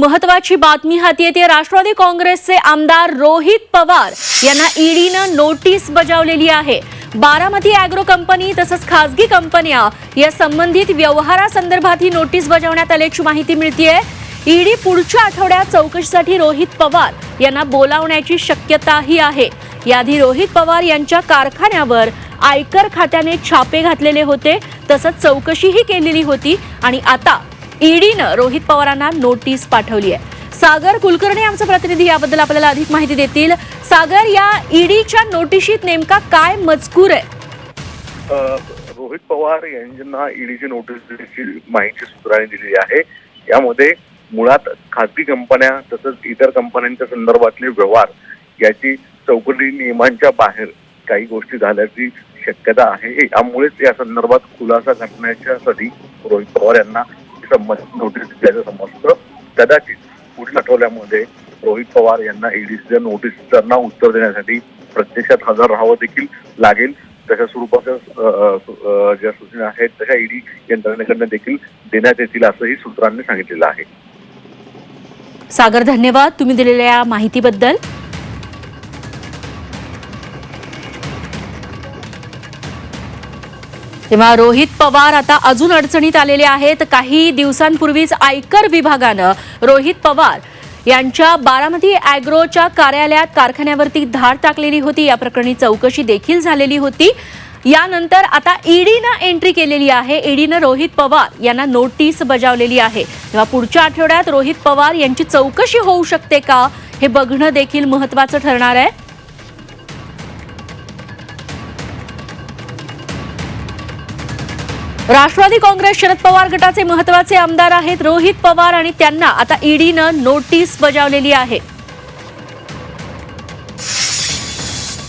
महत्वाची बातमी हाती येते. राष्ट्रवादी काँग्रेसचे आमदार रोहित पवार यांना ईडीनं नोटीस बजावलेली आहे. बारामती अॅग्रो कंपनी तसंच खासगी कंपन्या या संबंधित व्यवहारासंदर्भात ही नोटीस बजावण्यात आल्याची माहिती मिळतीये. ईडी पुढच्या आठवड्यात चौकशीसाठी रोहित पवार यांना बोलावण्याची शक्यताही आहे. याआधी रोहित पवार यांच्या कारखान्यावर आयकर खात्याने छापे घातलेले होते. तसंच चौकशीही केलेली होती आणि आता ईडीनं रोहित पवारांना नोटीस पाठवली आहे सागर कुलकर्णी आमचा प्रतिनिधी याबद्दल आपल्याला अधिक माहिती देतील. सागर या ईडीच्या नोटिशीत नेमका काय मजकूर आहे? रोहित पवार यांना ईडीची नोटीस दिल्याची माहिती सूत्रांनी दिलेली आहे. यामध्ये मुळात खाजगी कंपन्या तसंच इतर कंपन्यांच्या संदर्भातले व्यवहार याची चौकटी नियमांच्या बाहेर काही गोष्टी झाल्याची शक्यता आहे. यामुळेच या संदर्भात खुलासा करण्याच्यासाठी रोहित पवार यांना संबंधित नोटीस दिल्याचं समजतं. कदाचित पुढील आठवड्यामध्ये रोहित पवार यांना ईडीच्या त्यांना उत्तर देण्यासाठी प्रत्यक्षात हजर राहावं देखील लागेल. तशा स्वरूपाच्या ज्या सूचना आहेत तशा ईडी यंत्रणेकडनं देखील देण्यात येतील असंही सूत्रांनी सांगितलेलं आहे. सागर धन्यवाद तुम्ही दिलेल्या या माहितीबद्दल. तेव्हा रोहित पवार आता अजून अडचणीत आलेले आहेत. काही दिवसांपूर्वीच आयकर विभागानं रोहित पवार यांच्या बारामती अॅग्रोच्या कार्यालयात कारखान्यावरती धाड टाकलेली होती. या प्रकरणी चौकशी देखील झालेली होती. यानंतर आता ईडीनं एंट्री केलेली आहे. ईडीनं रोहित पवार यांना नोटीस बजावलेली आहे. तेव्हा पुढच्या आठवड्यात रोहित पवार यांची चौकशी होऊ शकते का? हे बघणं देखील महत्वाचं ठरणार आहे. राष्ट्रवादी काँग्रेस शरद पवार गटाचे महत्त्वाचे आमदार आहेत. रोहित पवार आणि त्यांना आता ईडीनं नोटीस बजावलेली आहे.